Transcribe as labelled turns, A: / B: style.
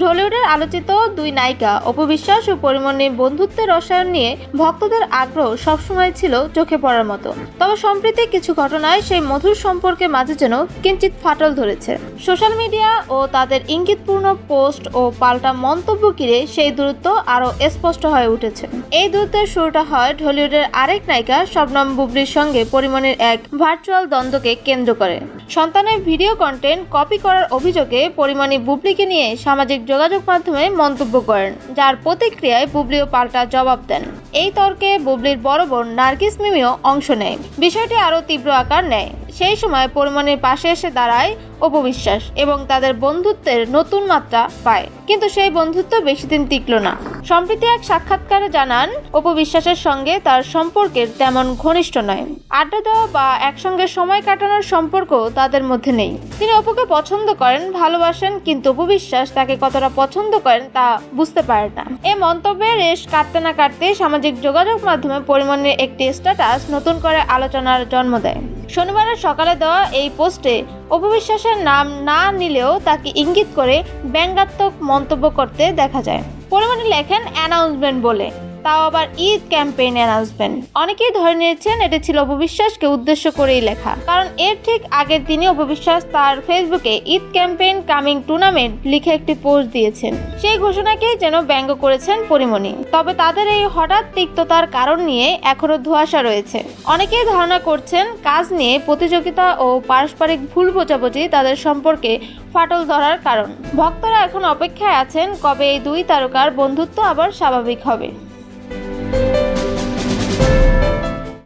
A: ঢলিউডের আলোচিত দুই নায়িকা অপবিশ্বাস ও পরিমণির বন্ধুত্বের রসায়ন নিয়ে ভক্তদের আগ্রহ সবসময় ছিল চোখে পড়ার মতো। তবে সম্প্রতি কিছু ঘটনায় সেই মধুর সম্পর্কের মাঝে যেন কিঞ্চিত ফাটল ধরেছে। সোশ্যাল মিডিয়া ও তাদের ইঙ্গিতপূর্ণ পোস্ট ও পাল্টা মন্তব্য ঘিরে সেই দূরত্ব আরও স্পষ্ট হয়ে উঠেছে। এই দূরত্বের শুরুটা হয় ঢলিউডের আরেক নায়িকা শবনম বুবলির সঙ্গে পরিমণির এক ভার্চুয়াল দ্বন্দ্বকে কেন্দ্র করে। সন্তানের ভিডিও কন্টেন্ট কপি করার অভিযোগে পরিমণি বুবলিকে নিয়ে সামাজিক যোগাযোগ মাধ্যমে মন্তব্য করেন, যার প্রতিক্রিয়ায় বুবলিও পাল্টা জবাব দেন। এই তর্কে বুবলির বড় বোন নার্গিস মিমিও অংশ নেয়। বিষয়টি আরও তীব্র আকার নেয়। সেই সময় পরিমণির পাশে এসে দাঁড়ায় অপবিশ্বাস এবং তাদের বন্ধুত্বের নতুন মাত্রা পায়। কিন্তু সেই বন্ধুত্ব বেশি দিন টিকল না। সম্প্রতি এক সাক্ষাৎকারে জানান, অপবিশ্বাসের সঙ্গে তার সম্পর্কের তেমন ঘনিষ্ঠ নয়। আড্ডা দেওয়া বা একসঙ্গে সময় কাটানোর সম্পর্ক তাদের মধ্যে নেই। তিনি অপুকে পছন্দ করেন, ভালোবাসেন, কিন্তু অপবিশ্বাস তাকে কতটা পছন্দ করেন তা বুঝতে পারেন না। এ মন্তব্যে রেশ কাটতে না কাটতে সামাজিক যোগাযোগ মাধ্যমে পরিমাণের একটি স্ট্যাটাস নতুন করে আলোচনার জন্ম দেয়। শনিবারের সকালে দেওয়া এই পোস্টে অপবিশ্বাসের নাম না নিলেও তাকে ইঙ্গিত করে ব্যঙ্গাত্মক মন্তব্য করতে দেখা যায়। পরিমাণে লেখেন অ্যানাউন্সমেন্ট বলে। তাও আবার ঈদ ক্যাম্পেইন অ্যানাউন্সমেন্ট। অনেকেই ধরে নিয়েছেন এটা ছিল অপবিশ্বাসকে উদ্দেশ্য করেই লেখা। কারণ এর ঠিক আগের দিনই অপবিশ্বাস তার ফেসবুকে ঈদ ক্যাম্পেইন কামিং টুর্নামেন্ট লিখে একটি পোস্ট দিয়েছেন। সেই ঘোষণাকেই যেন ব্যঙ্গ করেছেন পরিমণি। তবে তাদের এই হঠাৎ তিক্ততার কারণ নিয়ে এখনও ধোঁয়াশা রয়েছে। অনেকেই ধারণা করছেন কাজ নিয়ে প্রতিযোগিতা ও পারস্পরিক ভুল বোঝাবুঝি তাদের সম্পর্কে ফাটল ধরার কারণ। ভক্তরা এখন অপেক্ষায় আছেন কবে এই দুই তারকার বন্ধুত্ব আবার স্বাভাবিক হবে।